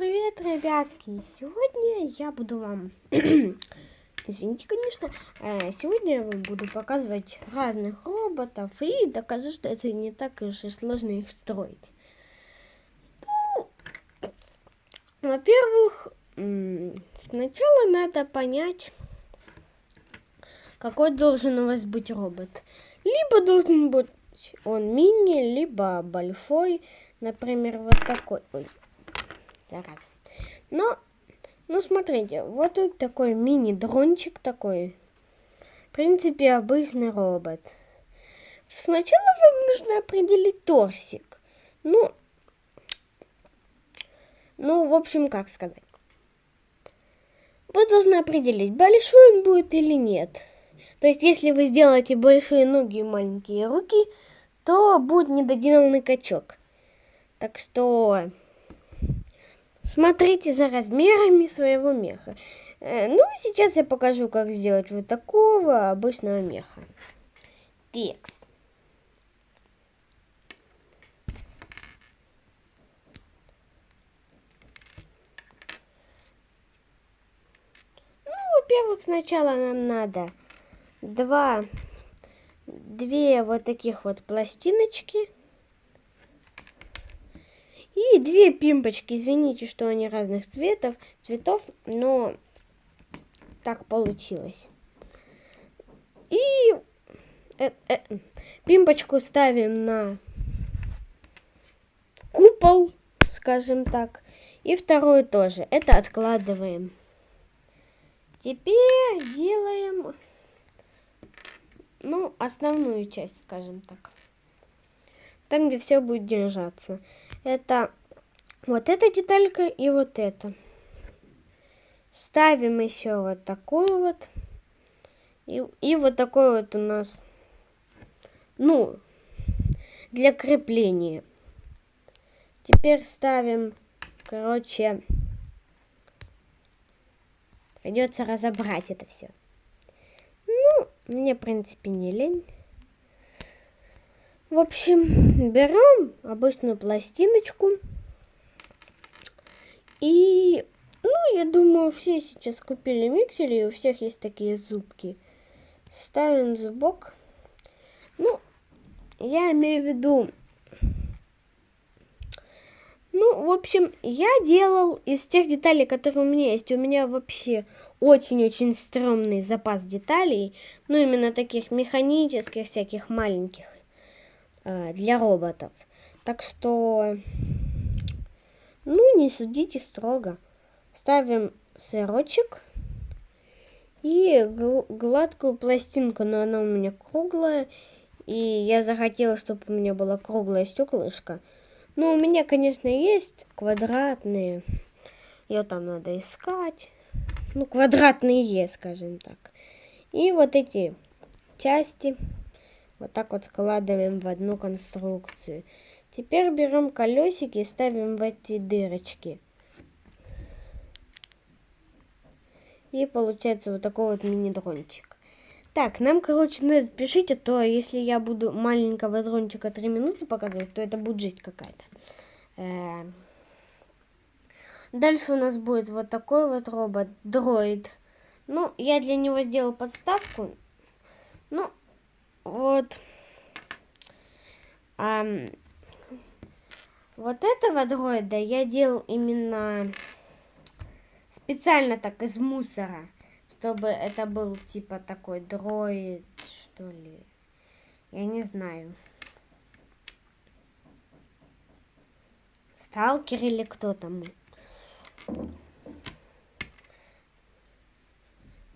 привет, ребятки! Сегодня я буду вам, извините, конечно, э, сегодня я вам буду показывать разных роботов и докажу, что это не так уж и сложно их строить. Ну, во-первых, сначала надо понять, какой должен у вас быть робот. Либо должен быть он мини, либо большой, например, вот такой. Ой, зараза. Но, ну смотрите, вот тут такой мини-дрончик такой. В принципе, обычный робот. Сначала вам нужно определить торсик. Ну, ну, в общем, как сказать. Вы должны определить, большой он будет или нет. То есть, если вы сделаете большие ноги и маленькие руки, то будет недоделанный качок. Так что смотрите за размерами своего меха. Э, ну, сейчас я покажу, как сделать вот такого обычного меха. Текст. Ну, во-первых, сначала нам надо два, две вот таких вот пластиночки. Две пимпочки. Извините, что они разных цветов, цветов, но так получилось. И э, э, пимпочку ставим на купол, скажем так. И вторую тоже. Это откладываем. Теперь делаем, ну, основную часть, скажем так. Там, где все будет держаться это вот эта деталька и вот эта. Ставим еще вот такую вот. И, и вот такой вот у нас, ну, для крепления. Теперь ставим, короче, придется разобрать это все. Ну, мне, в принципе, не лень. В общем, берем обычную пластиночку. И, ну, я думаю, все сейчас купили миксер, и у всех есть такие зубки. Ставим зубок. Ну, я имею в виду... Ну, в общем, я делал из тех деталей, которые у меня есть. У меня вообще очень-очень стрёмный запас деталей. Ну, именно таких механических, всяких маленьких. Э, для роботов. Так что, ну, не судите строго. Ставим сырочек и гладкую пластинку, но она у меня круглая. И я захотела, чтобы у меня было круглое стеклышко. Ну, у меня, конечно, есть квадратные. Ее там надо искать. Ну, квадратные, скажем так. И вот эти части вот так вот складываем в одну конструкцию. Теперь берем колесики и ставим в эти дырочки. И получается вот такой вот мини-дрончик. Так, нам, короче, надо спешить, а то если я буду маленького дрончика 3 минуты показывать, то это будет жесть какая-то. Э, дальше у нас будет вот такой вот робот, дроид. Ну, я для него сделал подставку. Ну, вот, вот этого дроида я делал именно специально так из мусора, чтобы это был типа такой дроид, что ли. Я не знаю. Сталкер или кто там.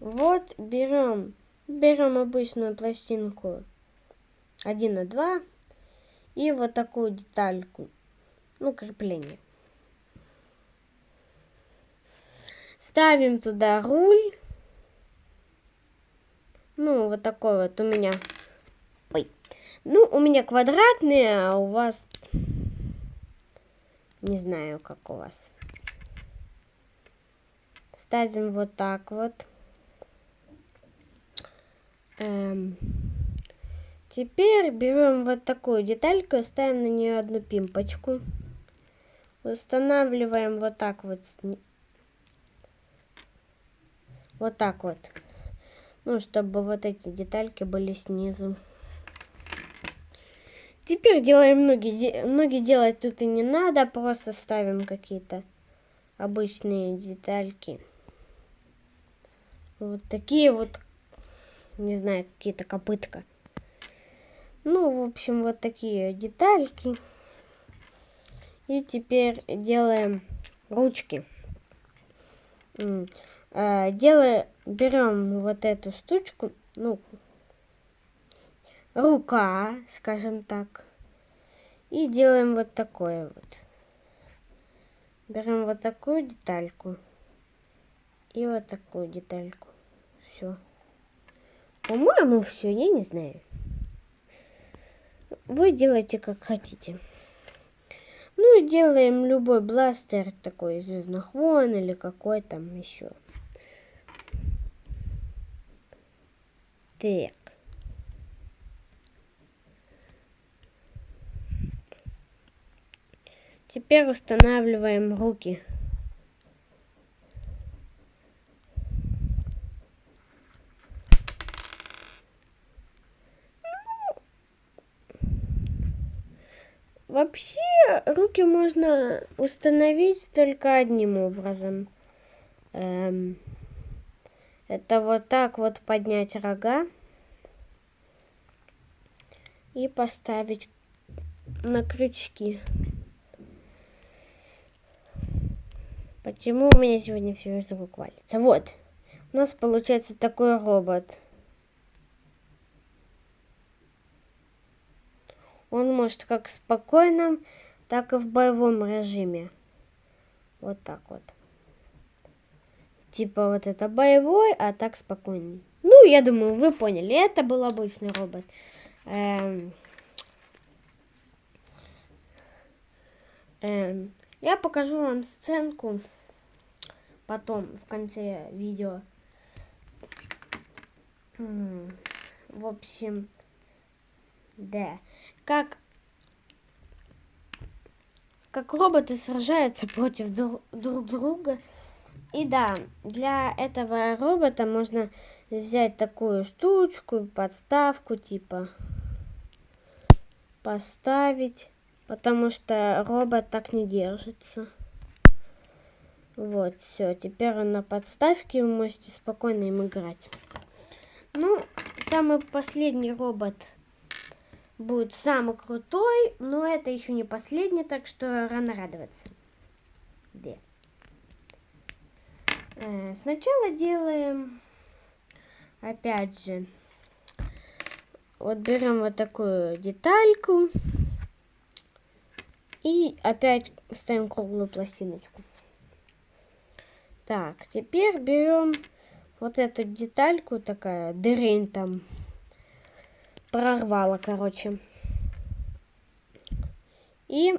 Вот берем Берем обычную пластинку 1 на 2 и вот такую детальку, ну, крепление. Ставим туда руль. Ну, вот такой вот у меня. Ой. Ну, у меня квадратный, а у вас... Не знаю, как у вас. Ставим вот так вот. Эм, теперь берем вот такую детальку, ставим на нее одну пимпочку. Устанавливаем вот так вот. Вот так вот. Ну, чтобы вот эти детальки были снизу. Теперь делаем ноги. Ноги делать тут и не надо, просто ставим какие-то обычные детальки. Вот такие вот, не знаю, какие-то копытка. Ну, в общем, вот такие детальки. И теперь делаем ручки. Э, делаем, берем вот эту штучку, ну, рука, скажем так. И делаем вот такое вот. Берем вот такую детальку. И вот такую детальку. Все. По-моему, все, я не знаю. Вы делайте как хотите. Ну и делаем любой бластер такой войн или какой там еще. Так. Теперь устанавливаем руки. Вообще, руки можно установить только одним образом. Эм, это вот так вот поднять рога и поставить на крючки. Почему у меня сегодня все из рук валится? Вот, у нас получается такой робот. Он может как в спокойном, так и в боевом режиме. Вот так вот. Типа вот это боевой, а так спокойный. Ну, я думаю, вы поняли. Это был обычный робот. Эм... Эм... Я покажу вам сценку потом в конце видео. В общем, да как, как роботы сражаются против друг, друг друга. И да, для этого робота можно взять такую штучку, подставку, типа поставить, потому что робот так не держится. Вот, все, теперь он на подставке, вы можете спокойно им играть. Ну, самый последний робот – будет самый крутой, но это еще не последний, так что рано радоваться. Да. Э, сначала делаем, опять же, вот берем вот такую детальку и опять ставим круглую пластиночку. Так, теперь берем вот эту детальку, такая дырень там прорвало, короче. И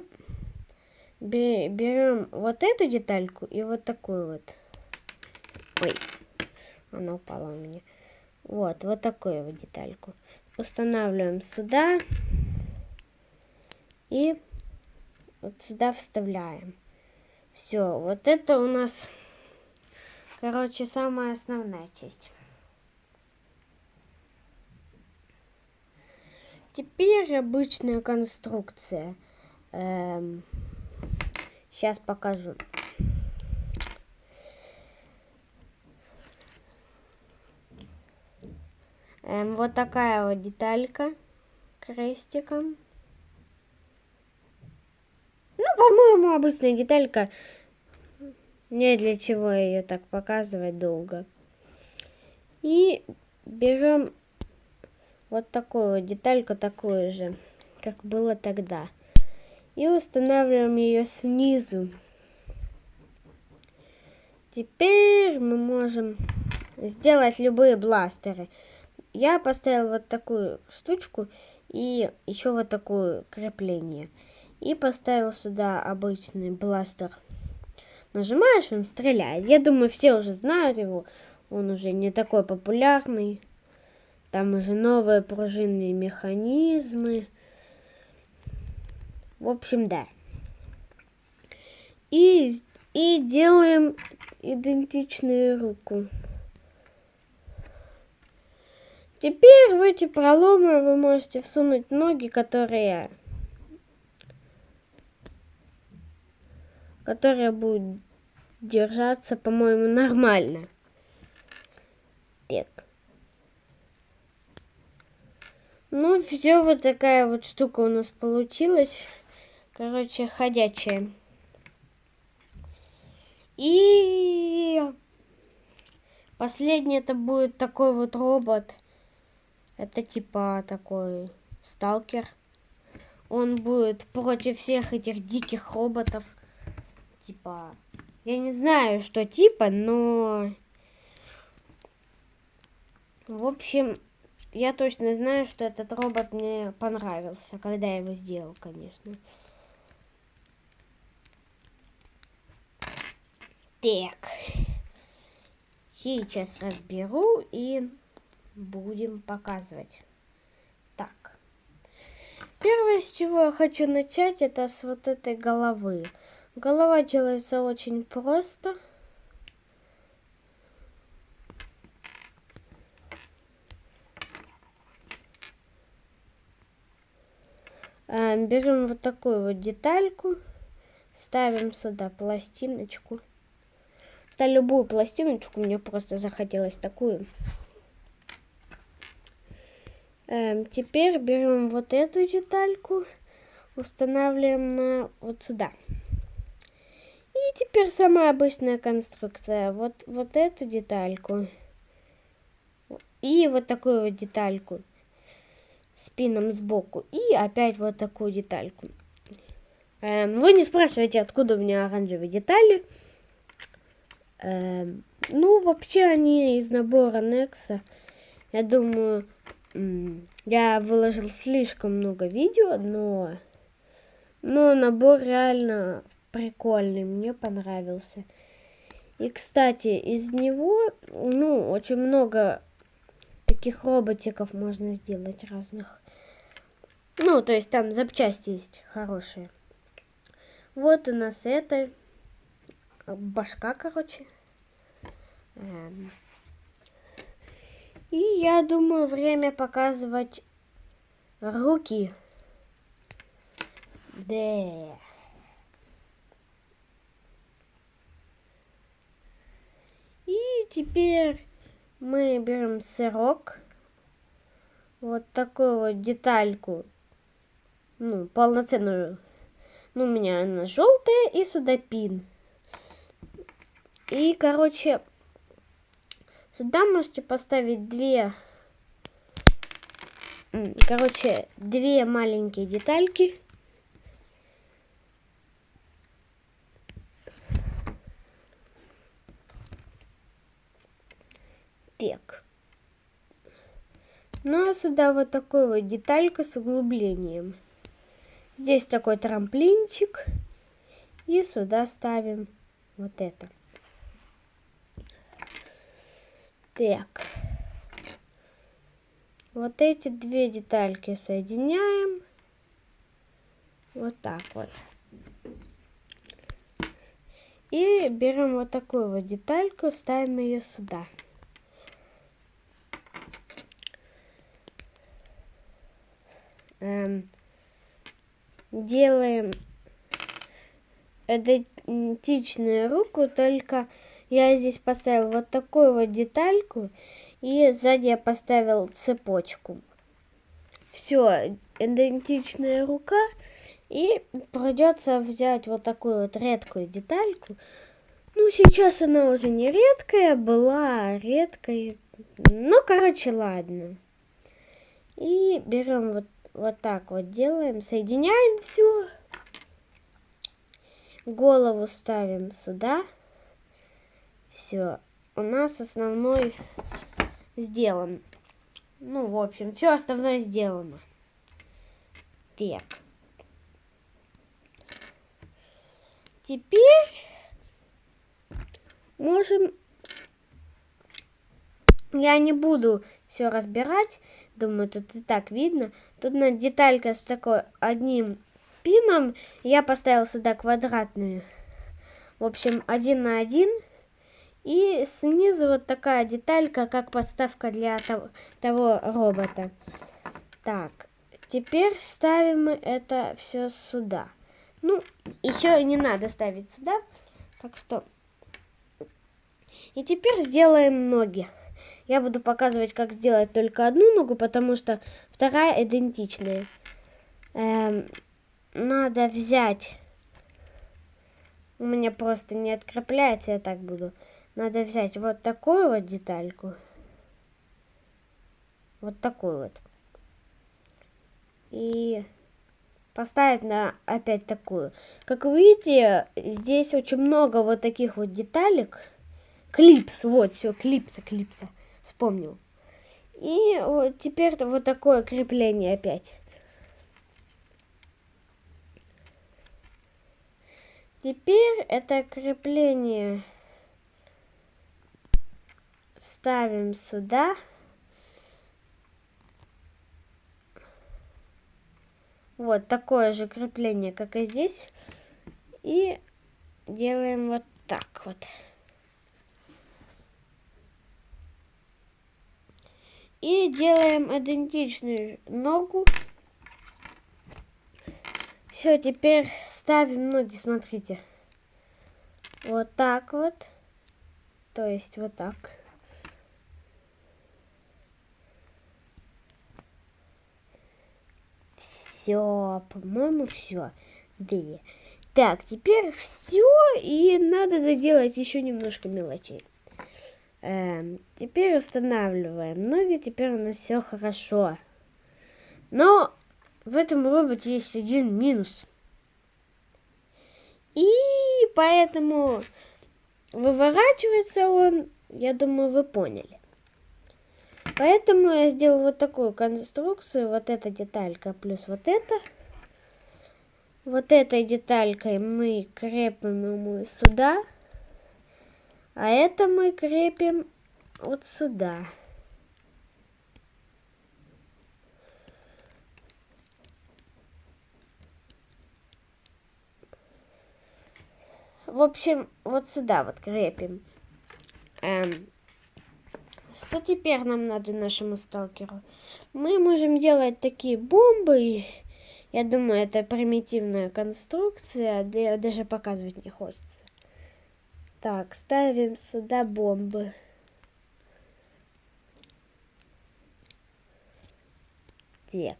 берем вот эту детальку и вот такую вот. Ой, она упала у меня. Вот, вот такую вот детальку. Устанавливаем сюда. И вот сюда вставляем. Все, вот это у нас, короче, самая основная часть. Теперь обычная конструкция. Эм, сейчас покажу. Эм, вот такая вот деталька крестиком. Ну, по-моему, обычная деталька. Не для чего ее так показывать долго. И берем вот такую детальку, такую же, как было тогда. И устанавливаем ее снизу. Теперь мы можем сделать любые бластеры. Я поставил вот такую штучку и еще вот такое крепление. И поставил сюда обычный бластер. Нажимаешь, он стреляет. Я думаю, все уже знают его. Он уже не такой популярный. Там уже новые пружинные механизмы. В общем, да. И, и делаем идентичную руку. Теперь в эти проломы вы можете всунуть ноги, которые которые будут держаться, по-моему, нормально. Ну, все, вот такая вот штука у нас получилась. Короче, ходячая. И последний это будет такой вот робот. Это типа такой сталкер. Он будет против всех этих диких роботов. Типа, я не знаю, что типа, но... В общем, я точно знаю, что этот робот мне понравился, когда я его сделал, конечно. Так. Сейчас разберу и будем показывать. Так. Первое, с чего я хочу начать, это с вот этой головы. Голова делается очень просто. А, берем вот такую вот детальку, ставим сюда пластиночку. Да любую пластиночку, мне просто захотелось такую. Эм, теперь берем вот эту детальку, устанавливаем на вот сюда. И теперь самая обычная конструкция. Вот, вот эту детальку. И вот такую вот детальку спином сбоку. И опять вот такую детальку. Эм, вы не спрашиваете, откуда у меня оранжевые детали. Эм, ну, вообще они из набора Nexa. Я думаю, я выложил слишком много видео, но, но набор реально прикольный, мне понравился. И, кстати, из него, ну, очень много таких роботиков можно сделать разных. Ну, то есть там запчасти есть хорошие. Вот у нас это башка, короче. Эм. И я думаю, время показывать руки. Да. И теперь мы берем сырок, вот такую вот детальку, ну, полноценную. Ну, у меня она желтая и сюда пин. И, короче, сюда можете поставить две, короче, две маленькие детальки. Так. Ну а сюда вот такой вот деталька с углублением. Здесь такой трамплинчик. И сюда ставим вот это. Так. Вот эти две детальки соединяем. Вот так вот. И берем вот такую вот детальку, ставим ее сюда. Эм, делаем идентичную руку, только я здесь поставил вот такую вот детальку, и сзади я поставил цепочку. Все, идентичная рука, и придется взять вот такую вот редкую детальку. Ну, сейчас она уже не редкая, была редкой. Ну, короче, ладно. И берем вот вот так вот делаем, соединяем все. Голову ставим сюда. Все. У нас основной сделан. Ну, в общем, все основное сделано. Так. Теперь можем... Я не буду все разбирать. Думаю, тут и так видно. Тут на деталька с такой одним пином. Я поставил сюда квадратную В общем, один на один. И снизу вот такая деталька, как подставка для того, того робота. Так, теперь ставим мы это все сюда. Ну, еще не надо ставить сюда. Так что... И теперь сделаем ноги. Я буду показывать, как сделать только одну ногу, потому что вторая идентичная. Эм, надо взять... У меня просто не открепляется, я так буду. Надо взять вот такую вот детальку. Вот такую вот. И поставить на опять такую. Как вы видите, здесь очень много вот таких вот деталек. Клипс, вот, все, клипса, клипса. Вспомнил. И вот теперь вот такое крепление опять. Теперь это крепление ставим сюда. Вот такое же крепление, как и здесь. И делаем вот так вот. И делаем идентичную ногу. Все, теперь ставим ноги, смотрите. Вот так вот. То есть вот так. Все, по-моему, все. Две. Так, теперь все, и надо доделать еще немножко мелочей. Эм, теперь устанавливаем ноги, теперь у нас все хорошо. Но в этом роботе есть один минус. И поэтому выворачивается он, я думаю, вы поняли. Поэтому я сделал вот такую конструкцию. Вот эта деталька плюс вот это. Вот этой деталькой мы крепим ему сюда. А это мы крепим вот сюда. В общем, вот сюда вот крепим. Эм, что теперь нам надо нашему сталкеру? Мы можем делать такие бомбы. Я думаю, это примитивная конструкция, да даже показывать не хочется. Так, ставим сюда бомбы. Так.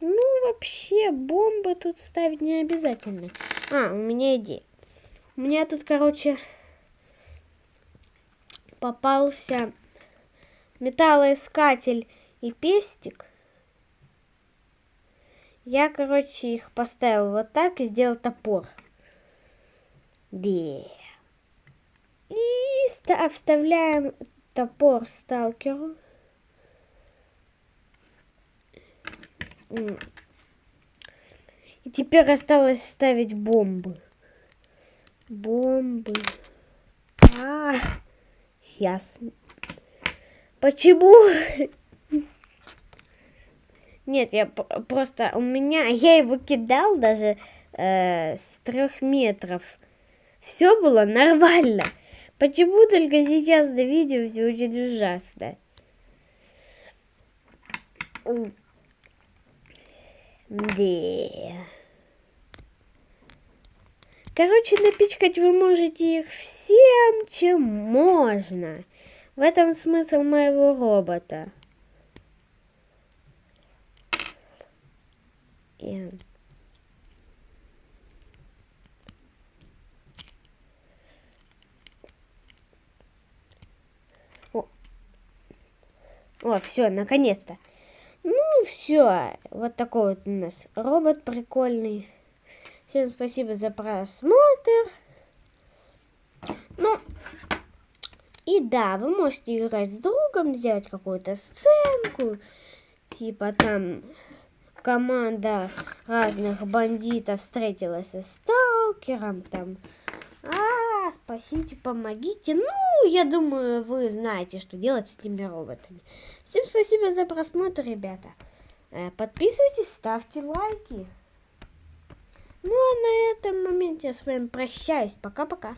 Ну, вообще, бомбы тут ставить не обязательно. А, у меня идея. У меня тут, короче, попался металлоискатель и пестик. Я, короче, их поставил вот так и сделал топор. Да. И вставляем топор сталкеру. И теперь осталось ставить бомбы. Бомбы. А. Сейчас. Почему? Нет, я просто у меня я его кидал даже э, с трех метров. Все было нормально. Почему только сейчас на видео все очень ужасно? Да. Короче, напичкать вы можете их всем, чем можно. В этом смысл моего робота. И... О все, наконец-то. Ну, все. Вот такой вот у нас робот прикольный. Всем спасибо за просмотр. Ну, и да, вы можете играть с другом, сделать какую-то сценку. Типа там команда разных бандитов встретилась со сталкером. Там, а, спасите, помогите. Ну, я думаю, вы знаете, что делать с этими роботами. Всем спасибо за просмотр, ребята. Э, подписывайтесь, ставьте лайки. Ну а на этом моменте я с вами прощаюсь. Пока-пока.